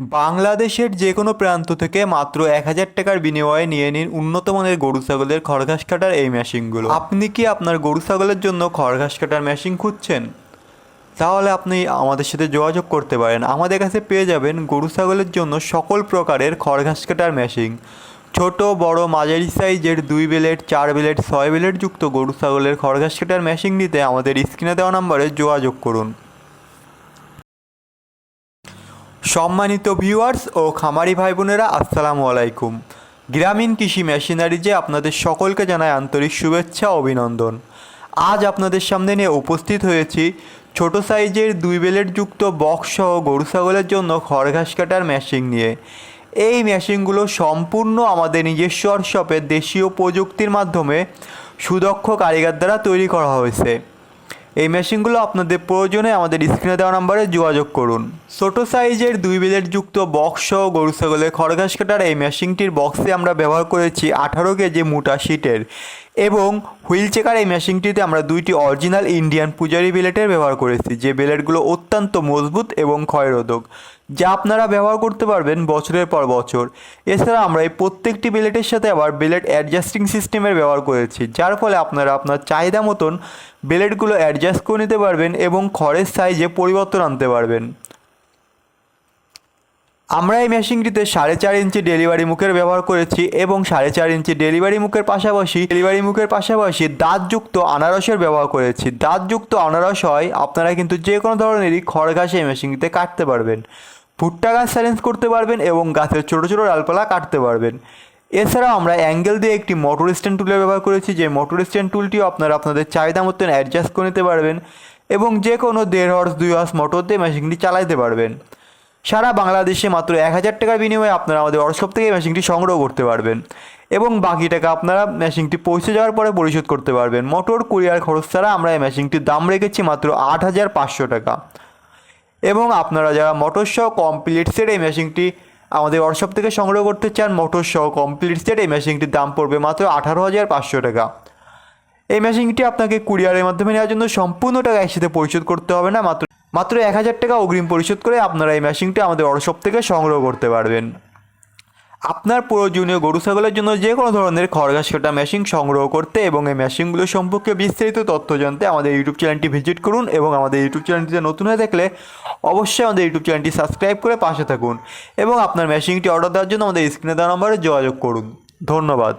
বাংলাদেশের যে কোনো প্রান্ত থেকে মাত্র এক হাজার টাকার বিনিময়ে নিয়ে নিন উন্নত মানের গরু, ছাগলের খড়ঘাস কাটার এই মেশিনগুলো। আপনি কি আপনার গরু, ছাগলের জন্য খড়ঘাস কাটার মেশিন খুঁজছেন? তাহলে আপনি আমাদের সাথে যোগাযোগ করতে পারেন। আমাদের কাছে পেয়ে যাবেন গরু, ছাগলের জন্য সকল প্রকারের খড়ঘাস কাটার মেশিন। ছোট, বড়, মাঝারি সাইজের দুই বেলেট চার বেলেট ছয় বেলেট যুক্ত গরু, ছাগলের খড়ঘাস কাটার মেশিন নিতে আমাদের স্ক্রিনে দেওয়া নম্বরে যোগাযোগ করুন। সম্মানিত ভিউয়ার্স ও খামারি ভাই বোনেরা আসসালামু আলাইকুম। গ্রামীণ কৃষি মেশিনারিজে আপনাদের সকলকে জানায় আন্তরিক শুভেচ্ছা, অভিনন্দন। আজ আপনাদের সামনে নিয়ে উপস্থিত হয়েছি ছোট সাইজের দুই বেলেট যুক্ত বক্স সহ গরু ছাগলের জন্য খড় ঘাস কাটার মেশিন নিয়ে। এই মেশিনগুলো সম্পূর্ণ আমাদের নিজস্ব শপের দেশীয় প্রযুক্তির মাধ্যমে সুদক্ষ কারিগর দ্বারা তৈরি করা হয়েছে। এই মেশিনগুলো আপনাদের প্রয়োজনে আমাদের স্ক্রিনে দেওয়া নাম্বারে যোগাযোগ করুন। ছোটো সাইজের দুই বেলের যুক্ত বক্স সহ গরু, ছাগলের খড়ঘাস কাটার এই মেশিনটির বক্সে আমরা ব্যবহার করেছি আঠারো কেজি মোটা শিটের এবং হুইল চেকার এই মেশিনটিতে আমরা দুইটি অরিজিনাল ইন্ডিয়ান পূজারি বেলেটের ব্যবহার করেছি। যে বেলেটগুলো অত্যন্ত মজবুত এবং ক্ষয়রোধক। যা আপনারা ব্যবহার করতে পারবেন বছরের পর বছর। এছাড়া আমরা এই প্রত্যেকটি বিলেটের সাথে আবার বিলেট অ্যাডজাস্টিং সিস্টেমের ব্যবহার করেছি, যার ফলে আপনারা আপনার চাহিদা মতন বিলেটগুলো অ্যাডজাস্ট করে নিতে পারবেন এবং খড়ের সাইজে পরিবর্তন আনতে পারবেন। আমরা এই মেশিনটিতে সাড়ে চার ইঞ্চি ডেলিভারি মুখের ব্যবহার করেছি এবং সাড়ে চার ইঞ্চি ডেলিভারি মুখের পাশাপাশি ডেলিভারি মুখের পাশাপাশি দাঁতযুক্ত আনারসের ব্যবহার করেছি। দাঁতযুক্ত আনারস হয়, আপনারা কিন্তু যে কোনো ধরনেরই খড় ঘাসে এই মেশিনটিতে কাটতে পারবেন। ভুট্টা গাছ চ্যালেঞ্জ করতে পারবেন এবং গাছের ছোটো ছোটো ডালপালা কাটতে পারবেন। এছাড়াও আমরা অ্যাঙ্গেল দিয়ে একটি মোটর স্ট্যান্ড টুলের ব্যবহার করেছি, যে মোটর স্ট্যান্ড টুলটিও আপনারা আপনাদের চাহিদা মতন অ্যাডজাস্ট করে নিতে পারবেন এবং যে কোনো দেড় হর্স দুই হর্স মোটর দিয়ে মেশিনটি চালাতে পারবেন। সারা বাংলাদেশে মাত্র এক হাজার টাকার বিনিময়ে আপনারা আমাদের ওয়ার্কশপ থেকে মেশিনটি সংগ্রহ করতে পারবেন এবং বাকি টাকা আপনারা মেশিনটি পৌঁছে যাওয়ার পরে পরিশোধ করতে পারবেন। মোটর কুরিয়ার খরচ ছাড়া আমরা এই মেশিনটির দাম রেখেছি মাত্র আট হাজার পাঁচশো টাকা। এবং আপনারা যারা মোটর সহ কমপ্লিট সেট এই মেশিনটি আমাদের ওয়ার্কশপ থেকে সংগ্রহ করতে চান মোটর সহ কমপ্লিট সেট এই মেশিনটির দাম পড়বে মাত্র আঠারো হাজার পাঁচশো টাকা। এই মেশিনটি আপনাকে কুরিয়ারের মাধ্যমে নেওয়ার জন্য সম্পূর্ণ টাকা একসাথে পরিশোধ করতে হবে না, মাত্র মাত্র এক হাজার টাকা অগ্রিম পরিশোধ করে আপনারা এই মেশিনটি আমাদের ওয়ার্কশপ থেকে সংগ্রহ করতে পারবেন। আপনার প্রয়োজনীয় গরু ছাগলের জন্য যে কোনো ধরনের খড়ঘাস কাটা মেশিন সংগ্রহ করতে এবং এই মেশিনগুলো সম্পর্কে বিস্তারিত তথ্য জানতে আমাদের ইউটিউব চ্যানেলটি ভিজিট করুন এবং আমাদের ইউটিউব চ্যানেলটিতে নতুন হয়ে থাকলে অবশ্যই আমাদের ইউটিউব চ্যানেলটি সাবস্ক্রাইব করে পাশে থাকুন এবং আপনার মেশিনটি অর্ডার দেওয়ার জন্য আমাদের স্ক্রিনে দেওয়া নম্বরে যোগাযোগ করুন। ধন্যবাদ।